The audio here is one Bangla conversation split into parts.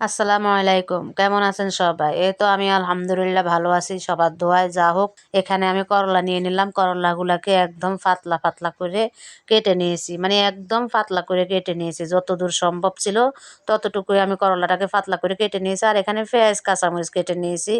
আসসালামু আলাইকুম। কেমন আছেন সবাই? এই তো আমি আলহামদুলিল্লাহ ভালো আছি। সবার দোয়ায় যা হোক, এখানে আমি করলা নিয়ে নিলাম। করলাগুলাকে একদম পাতলা পাতলা করে কেটে নিয়েছি। মানে একদম পাতলা করে কেটে নিয়েছি। যতদূর সম্ভব ছিল ততটুকুই আমি করলাটাকে পাতলা করে কেটে নিয়েছি। আর এখানে পেঁয়াজ কাঁচামরিচ কেটে নিয়েছি।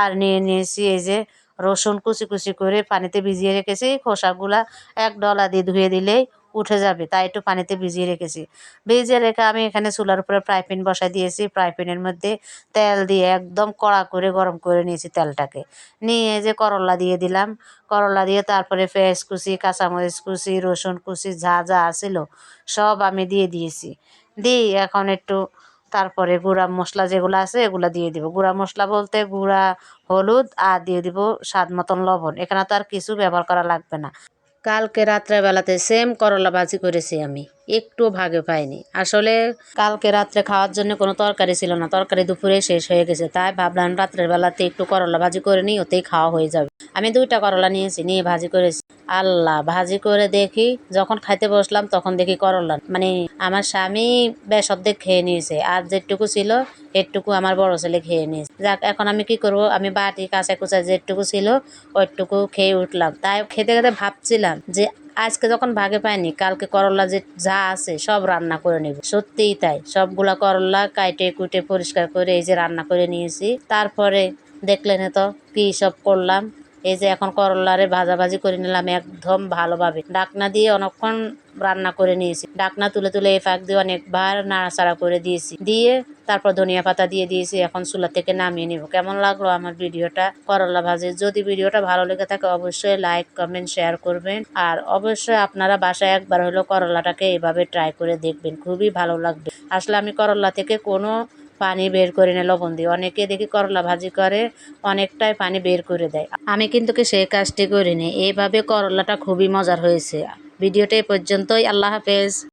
আর নিয়ে নিয়েছি এই যে রসুন কুচি কুচি করে পানিতে ভিজিয়ে রেখেছি। খোসাগুলা এক ডলা দিয়ে ধুয়ে দিলেই উঠে যাবে, তাই একটু পানিতে ভিজিয়ে রেখেছি। ভিজিয়ে রেখে আমি এখানে চুলার উপরে ফ্রাই প্যান বসাই দিয়েছি। ফ্রাই প্যানের মধ্যে তেল দিয়ে একদম কড়া করে, গরম করে নিয়েছি তেলটাকে। নিয়ে যে করলা দিয়ে দিলাম। করলা দিয়ে তারপরে পেঁয়াজ কুচি, কাঁচামরিচ কুচি, রসুন কুচি, যা যা আছিল, সব আমি দিয়ে দিয়েছি। দিই এখন একটু তারপরে গুঁড়া মশলা যেগুলো আছে এগুলো দিয়ে দিব। গুঁড়া মশলা বলতে গুঁড়া, হলুদ, আর দিয়ে দিব স্বাদ মতন লবণ। এখানে তো আর কিছু ব্যবহার করা লাগবে না। কালকে রাত্রেবেলাতে সেম করলা ভাজি করেছি আমি। একটু ভাগে পাইনি। আসলে কালকে রাত্রে খাওয়ার জন্য কোনো তরকারি ছিল না। তরকারি দুপুরে শেষ হয়ে গেছে। তাই ভাবলাম রাত্রের বেলাতে একটু করলা ভাজি করে নিই, ওতেই খাওয়া হয়ে যাবে। আমি দুইটা করলা নিয়েছি, নিয়ে ভাজি করেছি। আল্লাহ, ভাজি করে দেখি, যখন খাইতে বসলাম তখন দেখি করলা। মানে আমার স্বামী বেশ অর্ধেক খেয়ে নিয়েছে, আর যেটুকু ছিল এটুকু আমার বড় ছেলে খেয়ে নিয়েছে। যাক, এখন আমি কি করব? আমি বাটি কাঁচা কুচা যেটুকু ছিল ওইটুকু খেয়ে উঠলাম। তাই খেতে খেতে ভাবছিলাম যে আজকে যখন ভাগে পাইনি, কালকে করলা যে যা আছে সব রান্না করে নেব। সত্যিই তাই, সবগুলা করলা কাইটে কুটে পরিষ্কার করে এই যে রান্না করে নিয়েছি। তারপরে দেখলেন তো কি সব করলাম। এই যে এখন করলারে ভাজাভাজি করে নিলাম একদম ভালোভাবে। ডাকনা দিয়ে অনেকক্ষণ রান্না করে নিয়েছি। ডাকনা তুলে তুলে এই ফাঁক দিয়ে অনেকবার নাড়াচাড়া করে দিয়েছি। দিয়ে তারপর ধনিয়া পাতা দিয়ে দিয়েছি, এখন চুলা থেকে নামিয়ে নিব। কেমন লাগল আমার ভিডিওটা? করলা ভাজি। যদি ভিডিওটা ভালো লেগে থাকে, অবশ্যই লাইক, কমেন্ট, শেয়ার করবেন। আর অবশ্যই আপনারা বাসায় একবার হলো করলাটাকে এভাবে ট্রাই করে দেখবেন। খুবই ভালো লাগবে। আসলে আমি করলা থেকে কোনো পানি বের করে নেয়, লবণ দিয়ে। অনেকে দেখি করলা ভাজি করে, অনেকটাই পানি বের করে দেয়। আমি কিন্তু কি সেই কাজটি করিনি। এইভাবে করলাটা খুবই মজার হয়েছে। ভিডিওটা এ পর্যন্তই। আল্লাহ হাফেজ।